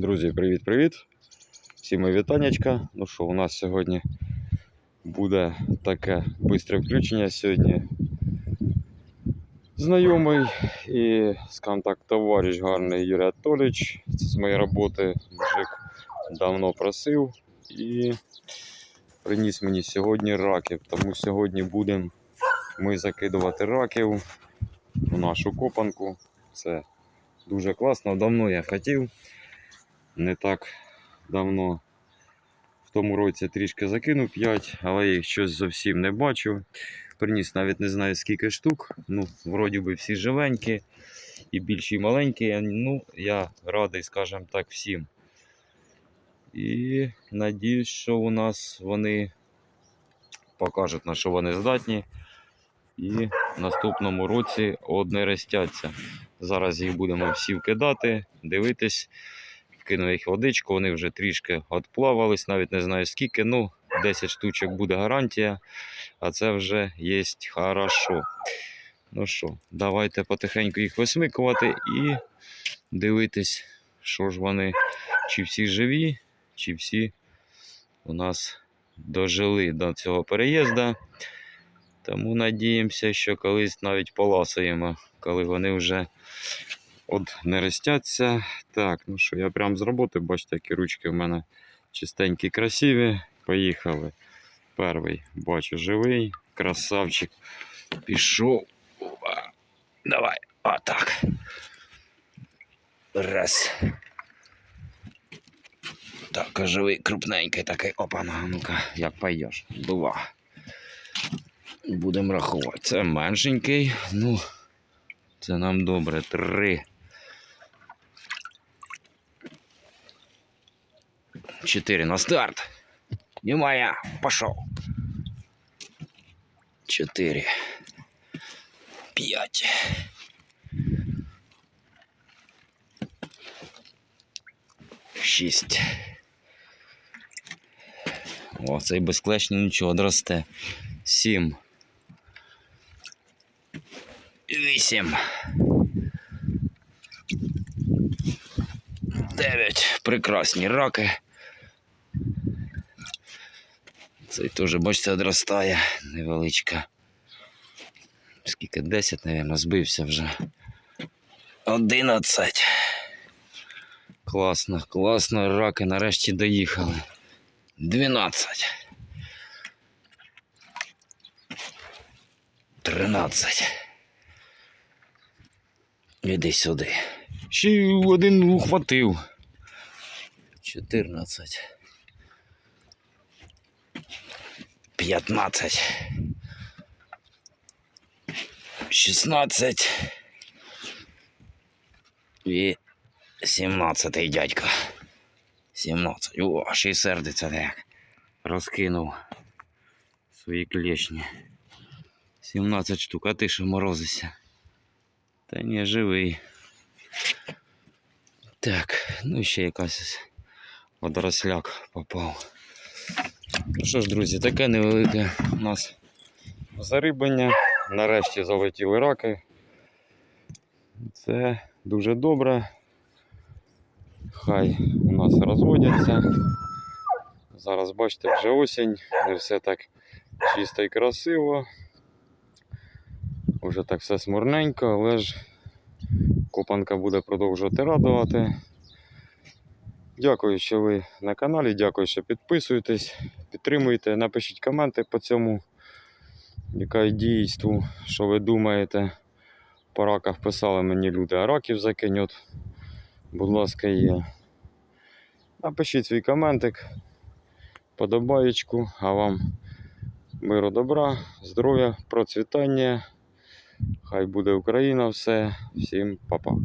Друзі, привіт-привіт! Всім вітаннячка. Ну що, у нас сьогодні буде таке бистре включення. Сьогодні знайомий і, скажімо так, товариш гарний Юрій. Це з моєї роботи мужик давно просив і приніс мені сьогодні раків. Тому сьогодні будемо ми закидувати раків у нашу копанку. Це дуже класно. Давно я хотів. Не так давно. В тому році трішки закинув 5, але їх щось зовсім не бачу. Приніс навіть не знаю скільки штук. Ну, вроді би всі живенькі, і більші, і маленькі. Ну, я радий, скажімо так, всім. І надіюсь, що у нас вони покажуть, на що вони здатні. І в наступному році однерестяться. Зараз їх будемо всі вкидати, дивитись. Кинув їх водичку, вони вже трішки відплавались, навіть не знаю скільки. Ну, 10 штучок буде гарантія, а це вже є хорошо. Ну що, давайте потихеньку їх висмикувати і дивитись, що ж вони, чи всі живі, чи всі у нас дожили до цього переїзду. Тому надіємося, що колись навіть поласуємо, коли вони вже от не ростяться. Так, ну що, я прям з роботи, бачите, які ручки в мене чистенькі, красиві. Поїхали. Перший, бачу, живий, красавчик. Пішов. Опа. Давай, отак. Раз. Так, живий, крупненький такий. Опа, ну-ка, як пойдеш. Два. Будемо рахувати. Це меншенький. Ну, це нам добре. Три. Чотири на старт. Немає. Пішов. Чотири. П'ять. Шість. О, цей безклешний нічого одросте. Сім. Вісім. Дев'ять. Прекрасні раки. Цей теж, бачите, одростає. Невеличка. Скільки? 10, мабуть, збився вже. 11. Класно, класно, раки нарешті доїхали. 12. 13. Іди сюди. Ще один ухватив. 14. 15. 16. І 17 дядько. 17. О, ще й сердиться як. Розкинув свої клешні. 17 штук, а ти що морозишся? Та ні, живий. Так, ну ще якась водоросляк попав. Ну що ж, друзі, таке невелике у нас зарибання. Нарешті залетіли раки. Це дуже добре. Хай у нас розводяться. Зараз бачите, вже осінь, не все так чисто і красиво. Уже так все смурненько, але ж копанка буде продовжувати радувати. Дякую, що ви на каналі, дякую, що підписуєтесь, підтримуєте, напишіть коменти по цьому яка дійству, що ви думаєте. По раках писали мені люди, а раків закинь, от, будь ласка, є. Напишіть свій коментик, подобаєчку, а вам миру добра, здоров'я, процвітання. Хай буде Україна все. Всім па-па.